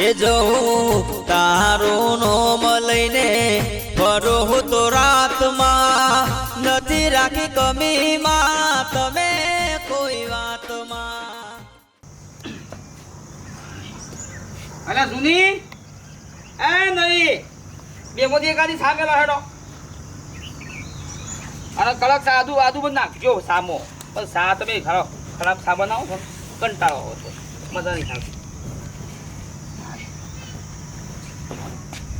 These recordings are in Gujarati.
એ જવું તારું નોમ લઈને ફરો તો રાતમાં નથી રાખી કમીમાં. તમે કોઈ વાતમાં. અલા સુની એ નહીં બે મોદી એકાદી સામે હેડો. અને કડક સાધુ આદુ બંધ નાખજો સામો. પણ સા તમે ખરાબ ખરાબ સા બનાવો છો કંટાળો આવો છો. મજા નહીં આવતી.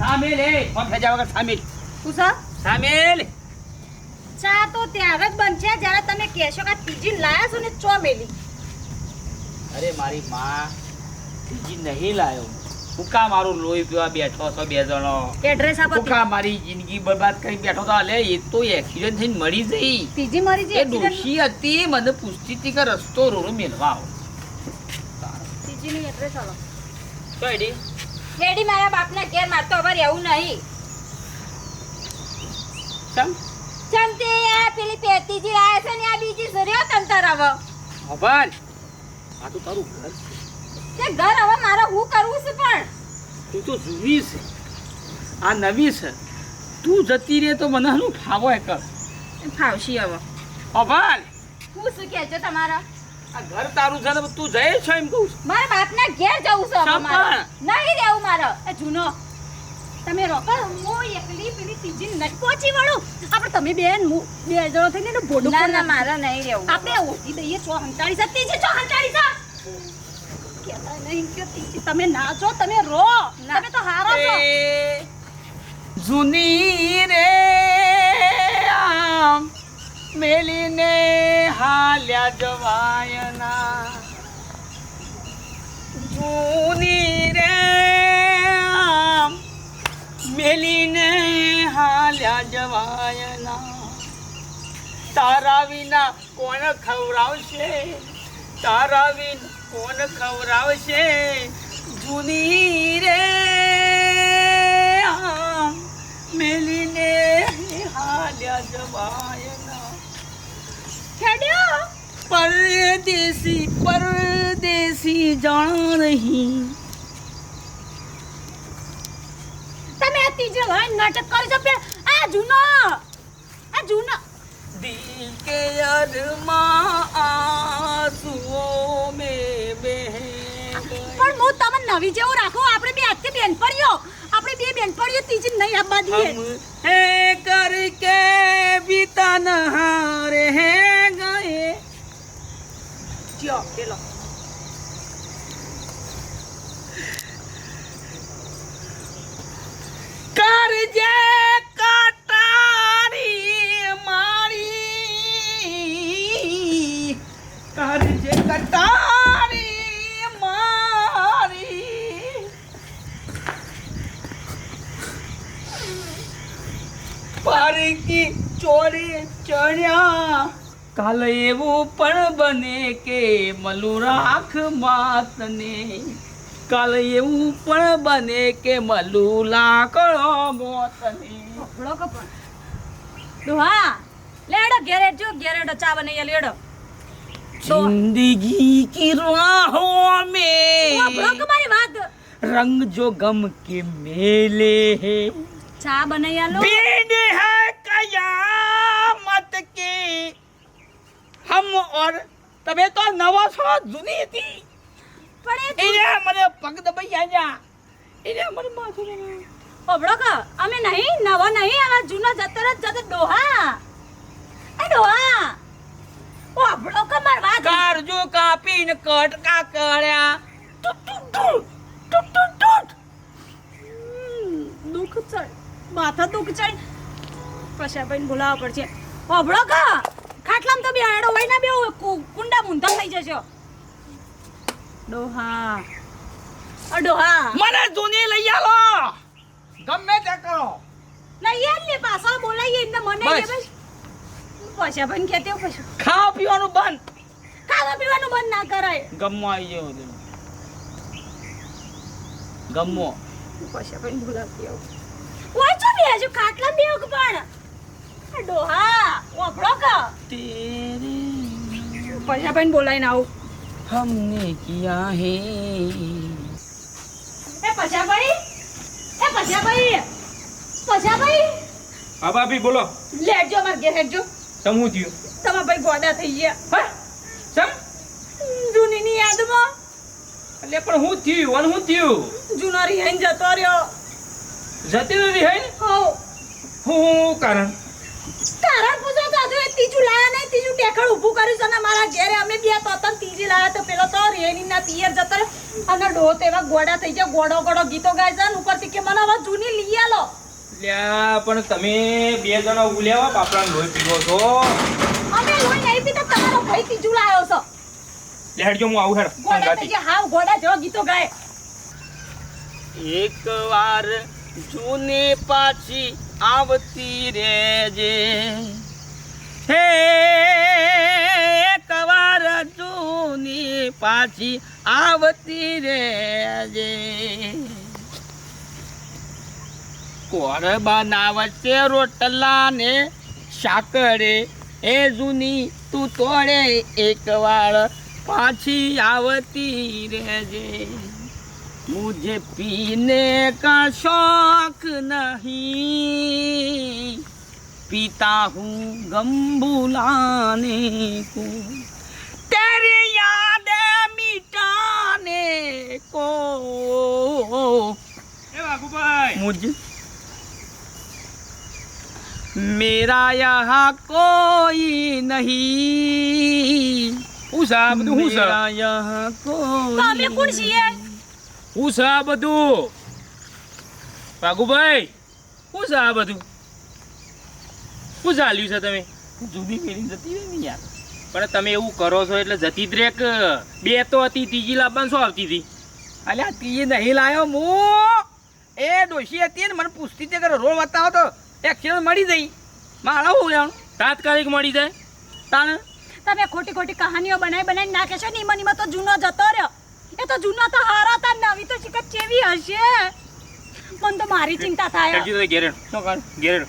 સામેલ હે ફોન ખેંચ્યા વગર સામેલ? કુસા સામેલ. ચા તો ત્યારે જ બનશે જ્યારે તમે કહેશો કે ત્રીજી લાયા છો ને ચો મેલી અરે મારી માં બીજી નહીં લાયો. હુકા મારું લોહી પીવા બેઠો છો બે જણો? એડ્રેસ આપો હુકા મારી જિંદગી બરબાદ કરી બેઠો તો અલે એ તો એક્સિડન્ટ થઈને મરી જઈ. ત્રીજી મરી એ જઈ accident? ડોશી હતી મને પૂછતી હતી કે રસ્તો રોડ મેળવા આવો. ત્રીજી નું એડ્રેસ આવો તો હેડી મારા બાપના ઘેર માર તો હવે રહેવું નહીં. ચમ? ચમતે આ પેલી પેતીજી આવે છે ને આ બીજી સર્યો તમ તાર હવે? હવાલ આ તો તારું ઘર છે. તે ઘર હવે મારે હું કરવું છે પણ? તું તો જૂની છે. આ નવી છે. તું જતી રહે તો મને હું ફાવો એ કર ફાવશી હવે. હવાલ હું શું કહેજો તમારા? આ ઘર તારું છે ને તું જઈ છો એમ કહું છું. મારા બાપના ઘેર જવું છે હવે મારે. નહીં રહેવું મારે. એ જૂનો. તમે રોકો. હું એકલી પેલી ત્રીજી નહીં પહોંચી વળું આપણે તમે બેન હું બે જણો થઈને એનું ભોડું ના ના મારે નહીં રહેવું આપણે ઓછી દઈએ છો હંતાળી છે ત્રીજી છો હંતાળી છે કહેતા નહીં કે ત્રીજી. તમે ના છો તમે રો. તમે તો હારો છો. જૂની રે આમ. મેલીને હાલ્યા જવાયના. જૂની રે મેલીને હાલ્યા જવાયના. તારા વિના કોણ ખવડાવશે? તારા વિના કોણ ખવડાવશે? જૂની રે મેલીને હાલ્યા જવાયના. છડ્યો? પરદેશી પરદેશી જાણ રહી તમે આ ત્રીજો ભાઈ નાટક કરો છો પે આ જૂનો આ જૂનો. દિલ કે અરમા આંસુઓ મે બહેન પણ હું તમને નવી જેવું રાખો. આપણે બે હાથે બેન પડ્યો આપણે બે બેન પડ્યો ત્રીજી નહીં આપવા દઈએ હે કર કે બીતા નહારે હે. ચ્યો પેલો કરજે કટારી મારી કરજે કટારી મારી પારકી ચોરી ચડ્યા કાલ એવું પણ બને કે મલું રાખ માતને. કાલ એવું પણ બને કે મલું લાકડો મોતને. દુહા લેડો ઘેરે જો ઘેરેડો ચા બને લેડો. જિંદગી કી રાહો મે વાત. રંગ જો ગમ કે મેલે હે. ચા બનાયા લો. બેને હે છો જૂની હતી. પણ એને મને પગ દબાઈ આજા એને મને માથું. ભોળો ક અમે નહીં નવો નહીં આવા જૂના જતર જ જતો ડોહા. એ ડોહા. ઓ ભોળો ક મારી વાત. કારજો કાપીને કટકા કર્યા. ટુટ ટુટ ટુટ ટુટ ટુટ દુઃખ ચડ માથા દુઃખ ચડ પછી ભાઈ બોલાવવા પડશે. હોભળો કા ખાટલામાં તો બે આડો હોય ને બે કુંડા મૂંધા થઈ જશો. ડોહા. અ ડોહા. મને જૂની લઈ આવો ગમે તે કરો. લઈ આવ ને પાછા બોલાઈએ એમને મને બસ. પાછા બસ કે તે પછી. ખાવા પીવાનું બંધ. ખાવા પીવાનું બંધ ના કરાય. ગમો આવી ગયો બધું ગમો. પછી ભાઈ બોલાવતી આવ. ઓય છો બે હજુ ખાટલા બે કે પણ. અ ડોહા હોભળો કા. तेरे પછી ભાઈ બોલાઈને આવું. हमने किया है એ એ પછાભાઈ એ પછાભાઈ પછાભાઈ હા ભાભી બોલો લેટજો અમાર ઘેર હેડજો તમ હું થયું તમારા ભાઈ ગોડા થઈ ગયા હા ચમ જૂનીની યાદમાં એટલે પણ હું થયું અને હું થયું જૂનો રિહાઈને જતો રહ્યો જતી નથી હે ને હો હું કારણ કારણ પૂછો તો હજુ એ ત્રીજું લાયા નહીં ત્રીજું ટેકડ ઊભું કર્યું છે અને મારા ઘેરે અમે બે તો તન ત્રીજી લાયા તો પેલો તો રેની ના પિયર જતો અને ડોહ તેવા ગોડા થઈ ગયા ગોડો ગોડો ગીતો ગાય છે ઉપરથી કે મને હવે જૂની લઈ આલો. લ્યા પણ તમે બે જણા ઉલ્યાવા બાપરા લોહી પીવો છો. અમે લોહી નહીં પીતા તમારો ભાઈ ત્રીજું લાયો છો. લેડજો હું આવું હેડ. ગોડા થઈ ગયા હાવ ગોડા જેવા ગીતો ગાય. એક વાર જૂની પાછી આવતી રેજે હે, એક વાર જૂની પાછી આવતી રેજે કોર બનાવશે રોટલા ને સાકરે એ જૂની તું તોડે એક પાછી આવતી રહેજે. मुझे पीने का शौक नहीं। पीता हूँ गम बुलाने को तेरी याद मिटाने को। मुझे मेरा यहाँ कोई नहीं। उस मेरा यहाँ कोई હું છે આ બધું? ભાગુભાઈ હું છે આ બધું? શું ચાલ્યું છે તમે? જુદી પેલી જતી રહી ને યાર. પણ તમે એવું કરો છો એટલે જતી જ રેક. બે તો હતી ત્રીજી લાવવાનું શું આવતી હતી? અલ્યા ત્રીજી નહીં લાયો હું. એ ડોશી હતી ને મને પૂછતી હતી કે રોડ બતાવો તો એક્સિડન્ટ મળી જઈ મારા હું લેવાનું તાત્કાલિક મળી જાય? તાણ? તમે ખોટી ખોટી કહાનીઓ બનાવી બનાવી નાખે છે ને એમાં તો જૂનો જતો રહ્યો. એ તો જૂના તો હારા હતા નવી તો શિકત કેવી હશે? મન તો મારી ચિંતા થાય. હેડજી તો ઘેરે શું કર ઘેરે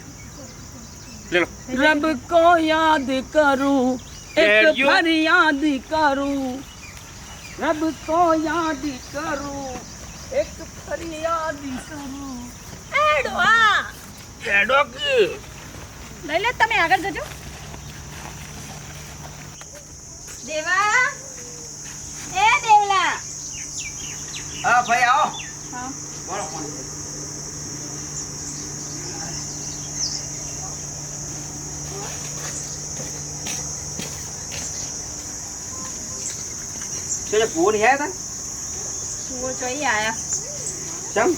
લે લો. રબ કો યાદ કરું એક ફરિયાદ કરું. રબ કો યાદ કરું એક ફરિયાદ કરું. એડો કી. લઈ લે તમે આગળ જજો. દેવા એ દેવલા હા ભાઈ આવો હા છે ફોન હે તા તું જોઈ આયા. ચમ?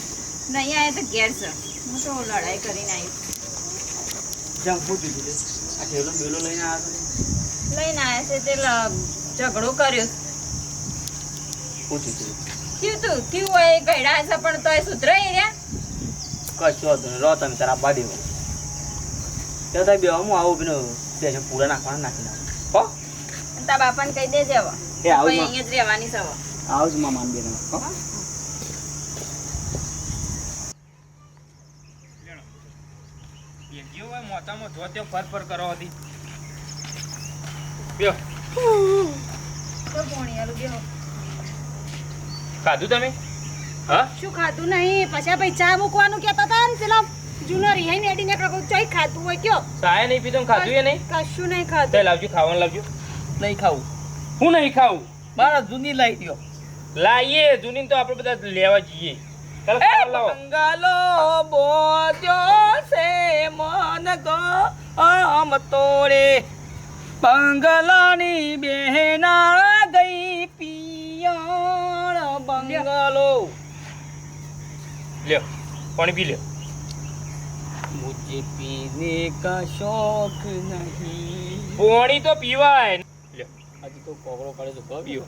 નહીં આયા તો ઘેર છે. હું તો લડાઈ કરીને આવી ચમ પૂછી દીધું આ ઠેલો બેલો લઈને આવ્યો લઈને આયા છે તે ઝઘડો કર્યો. પૂછી દીધું થયું તું? થયું હોય ગયડા છે પણ તોય સુધરાઈ રહ્યા. કશો હતો નહીં. રો તમે તારા બાડી તો બે હું આવું પેલું પૂરા નાખવાના નાખી નાખું હો? તારા બાપાને કહી દેજે હવે. એ આવું અહીંયા જ રહેવાની છે હવે. માં માન બેન હો જે હોય મોતામાં જો ફર ફર કરો હતી લ્યો, તો ભોણિયાલું બેહો. ખાધું તમે? હા? શું ખાધું નહીં? પછી ભાઈ ચા મૂકવાનું કહેતા હતા ને પેલા. જૂનો રિહાઈને એડી ને ચોઈ ખાધું હોય કયો? સાયા નહીં પીધું ને ખાધું એ નહીં? કશું નહીં તે ખાધું લાવજો ખાવાનું લાવજો. નહીં ખાવું. હું નહીં ખાવું મારા જૂની લાવી દો લાવીએ જૂની તો આપણે બધા લેવા જઈએ. બંગાલો બોજો સે મન ગો આમ તોરે બંગલાની બેહનાળ ગઈ પિયાણ બંગલો. લ્યો પાણી પી લ્યો. મુજે પીને કા શોખ નહીં. પાણી તો પીવાય. આજે તો કોકરો કાઢે તો ભાવ્યો.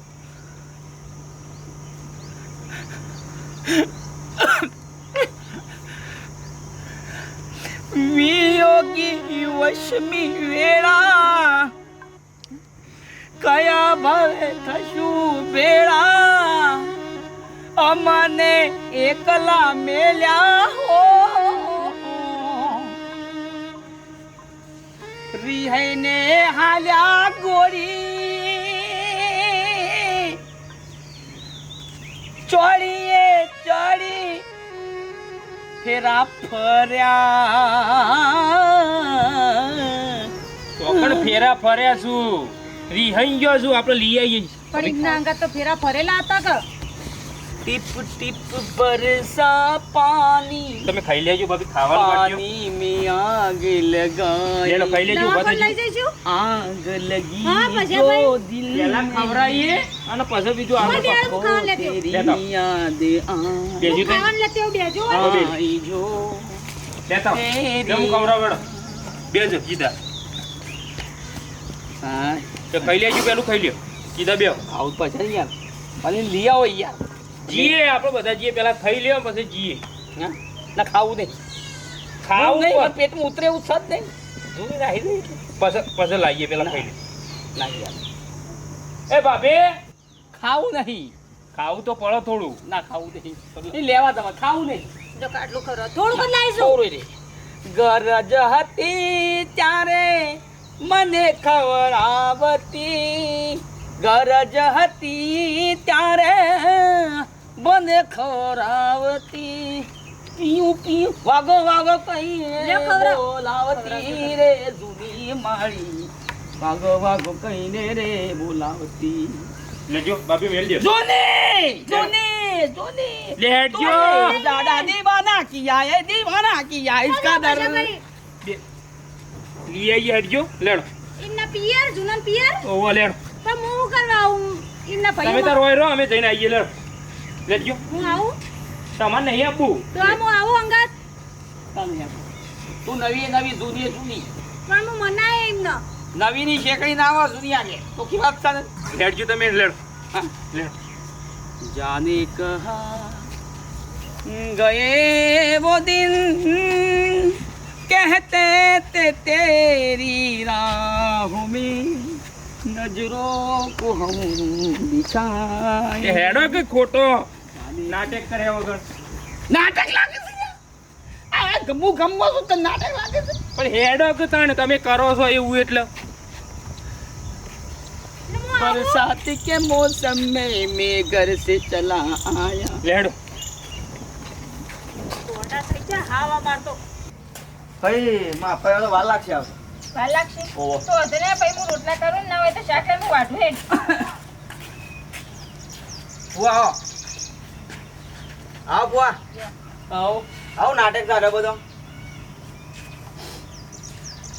વેળા, કયા ભવે થશું વેળા અમને એકલા મેલ્યા હો. રિહાઈને હાલ્યા ગોરી ફેરા ફર્યા. પણ ફેરા ફર્યા છું. રિહાઈ ગયો છું, આપણે લઈ આવીએ. પણ એમના અંગત તો ફેરા ફરેલા હતા કે? ટીપ ટીપ બરસા પાણી. તમે ખાઈ લેજો ભાભી ખાવાનું પાણી મે આગ લગાઈ. લેલો ખાઈ લેજો બધા લઈ જજો. આગ લગી તો દિલ પેલા ખવરાઈએ અને પછી બીજું આમ ખાવા લેતો યાદ આ. બેજો ખાવાનું લેતો બેજો આઈ જો લેતો જમ ખવરાવડો બેજો કીધા. હા. તો ખાઈ લેજો પેલું ખાઈ લ્યો. કીધા બેવ આવું પછી યાર. ખાલી લઈ આવો યાર. જીએ આપણે બધા જીએ. પેલા ખાઈ લ્યો પછી જીએ. હા? ના ખાવું નહીં. ખાવું નહીં પેટમાં ઉતરે એવું છે નહીં. જૂની નાહી દઈ પછી પછી લાવીએ પેલા ખાઈ લે ના એ બાપે! ખાવું નહીં. ખાવું તો પડો થોડું. ના ખાવું નહીં. એ લેવા તમારે ખાવું નહીં. જો કાટલું ખરો થોડુંક લાવીશું રે ગરજ હતી ત્યારે મને ખવડાવતી ગરજ હતી ત્યારે મને ખવરાવતી પીયું પીયું વાગો વાગો કહીને બોલાવતી રે જુની માળી. વાગો વાગો કહીને રે બોલાવતી. દાદા દીવાના કિયા એ દીવાના કિયા ઇસકા દર લીએ ઈ હટજો લેડો ઇન્ના પિયર જુનન પિયર? ઓવા લેડો આવું ઇન્ના ભાઈ હોય અમે જઈને આઈએ લેડો લેજો હું આવું તમારે નહીં આપવું તો આમ હું આવું અંગાત તું નવી નવી જૂની જૂની પણ હું મનાય એમનો નવી ની શેકડી ના આવે જૂની આગે તો કી વાત ચાલે લેડજો તમે લેડો हाँ? લેડો जाने कहा गए वो दिन कहते थे तेरी राहों में नजरों को हम એ बिछाए હેડો કે ખોટો નાટક કર્યા વગર નાટક લાગે છે આ ગમું ગમવા છું તો નાટક લાગે છે પણ હેડો કે તાણે તમે કરો છો એવું એટલે એટલે હું આવું बरसात के मौसम में मैं घर से चला आया લેડો ટોટા થઈ જાય હાવા મારતો ભાઈ માં ફેરો વાર લાગશે આવશે વાર લાગશે ઓહો. તો વધુ ને પછી હું રોટલા કરું ને ના હોય તો શાક હું વાઢું હેડ બુઆ આવો આવો બુઆ આવો. આવો નાટક ચાલે બધો.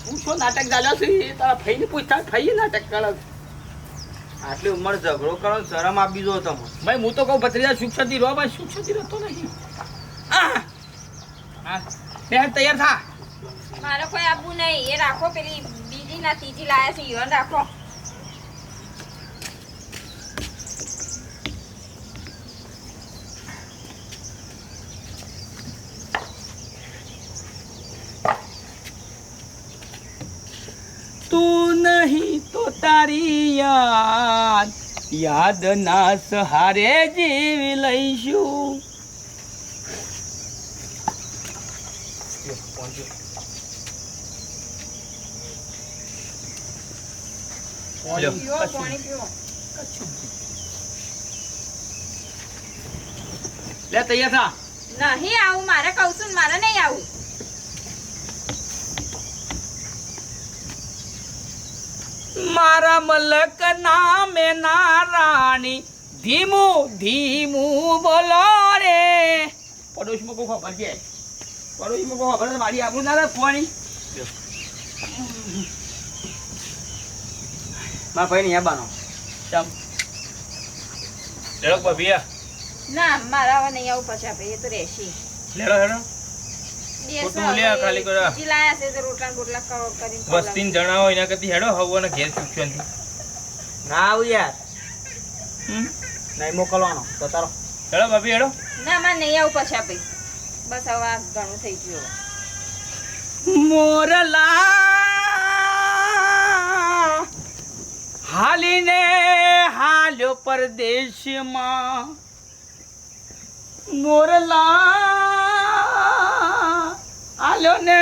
હું શું નાટક ચાલ્યો છે એ તારા ફઈને પૂછતા ફઈ નાટક કરે છે. આટલી ઉંમર ઝઘડો કરો શરમ આપી દો તમે. ભાઈ હું તો કહું ભત્રીજા સુખ રહો ભાઈ સુખ શાંતિ રહેતો નહીં! હા. બેન તૈયાર થા. મારે કોઈ આપવું નહીં એ રાખો પેલી બીજી ના ત્રીજી લાયા છે ઈવન રાખો તું નહીં તો તારી યાદ યાદ ના સહારે જીવી લઈશું. લે તૈયાર થા. નહીં આવું મારે કહું છું મારે નહીં આવું. મારા મલક નામે નારાણી. ધીમું ધીમું બોલો રે. પડોશમાં કોઈ ખબર છે? પડોશમાં કોઈ ખબર મારી આપણું ના રાખવાની મારા ભાઈ નહીં આવવાનો ચમ. લેડો ભાભી ના મારા નહીં આવું પછી આપણે એ તો રહેશે. લેડો હેડો બે ખોટું લે, ખાલી કરો. બીજી લાયા છે તો રોટલા ને બોટલા ક- કરીને ખવડાવું. વસ્તીને જણાવો એના કરતી હેડો હવવાના ઘેર સુખશાંતિ ના આવું યાર. હમ? નહીં મોકલવાનો. તો તારો હેડો ભાભી હેડો. ના માં નહીં આવું પછી આપી. બસ હવે આ ઘણું થઈ ગયું મોરલા! હાલીને હાલ્યો પરદેશમાં. મોરલા! હાલો ને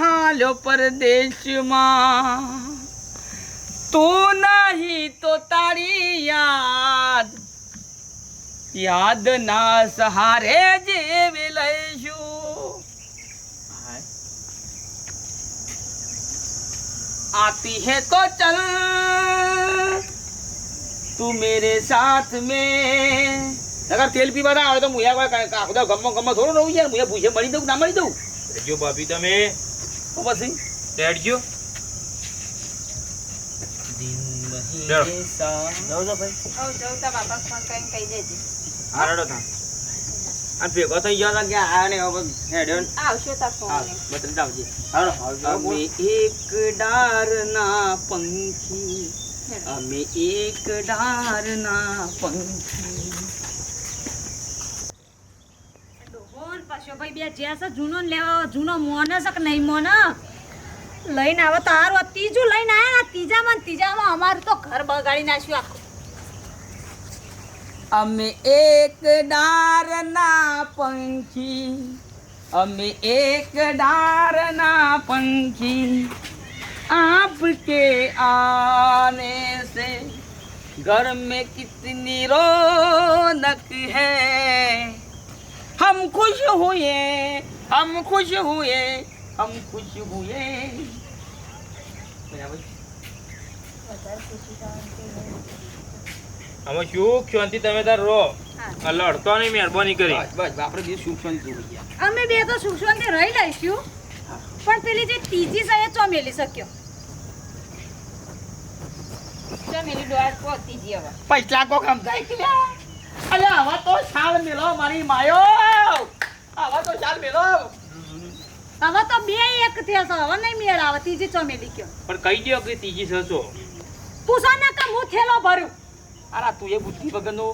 હાલો પરદેશમાં. તું નહીં તો તારી યાદ યાદ ના સહારે જીવી લઈશું. આતી હે તો ચલ તું મેરે સાથ મેં. નગર તેલ પીવા ના આવે તો મુયા કોઈ કાંઈ આખું ગમો થોડું રહું યાર મુયા ભૂસે મળી દઉં ના મળી દઉં? જો ભાભી તમે? તો પછી? આ ભેગો થઈ ગયો કે આ ને હવે હેડ્યો ને. આવશો તાર ફોન હા લઈને. આવજે. હાલો અમે એક ડારના પંખી. અમે એક ડારના પંખી. ડોહોન પાછો ભાઈ બે જ્યાં છે જૂનો ને લેવા જૂનો મોને છે કે નહીં મોને લઈને આવે તારો આ ત્રીજું લઈને આયા ને ત્રીજામાં ને ત્રીજામાં અમારું તો ઘર બગાડી નાખ્યું આખું અમે એક ડારના પંખી અમે એક ડારના પંખી आपके आने से घर में कितनी रौनक है हम खुश हुए हम खुश हुए हम खुश हुए બરાબર અમે સુખ શાંતિ તમે તાર રહો આ લડતો નહીં મહેરબાની કરી બસ બસ આપણે બીજું સુખ શાંતિ જોઈ ગયા અમે બે તો સુખ શાંતિ રહી લઈશું પણ પેલી જે ત્રીજી છે એ ચો મેલી શક્યો ચાલ મેરી ડોહાર પહોંચી જઈએ હવે પૈસા કો કામ થાય કે લ્યા? અલ્યા આવા તો શાલ મેલો મારી માયો. આવા તો શાલ મેલો. હવે તો બે એક થયા છે હવે નહીં મેળ આવે ત્રીજી ચો મેલી કયો. પણ કહી દો કે ત્રીજી સસો પૂછો ને કે હું થેલો ભર્યું અરે તું એ બુદ્ધિ વગરનો.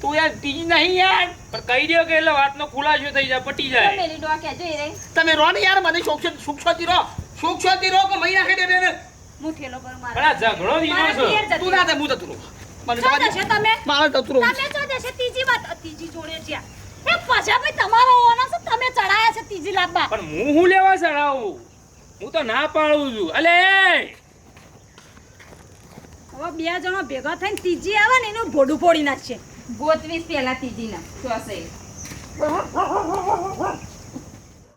તું યાર તીજી નહીં યાર. પણ કહી દો કે એટલે વાતનો ખુલાસો થઈ જાય પટી જાય. મેલી ડો કે એ રહી. તમે રો ને યાર મને સુખ સુખ શાંતિ રહો સુખ શાંતિ રહો કે મહિના ખેડે દે દે. હું થેલો ભરું મારા. ઝઘડો દીનો છે. તું ના તે હું જતું રહું. મને જવા દે. તમે? મારે જતું તમે ચો જશે ત્રીજી વાત? ત્રીજી જોડે જ્યાં એ પાછા ભાઈ તમારો હોવાનો છે તમે ચડાયા છે ત્રીજી લાંબા પણ હું હું લેવા ચડાવું? હું તો ના પાડું છું. અલે! હવે બે જણો ભેગા થઈને ત્રીજી આવે ને એનું ભોડું ફોડી નાખશે. ગોતવીસ પેલા ત્રીજી ના ચોસે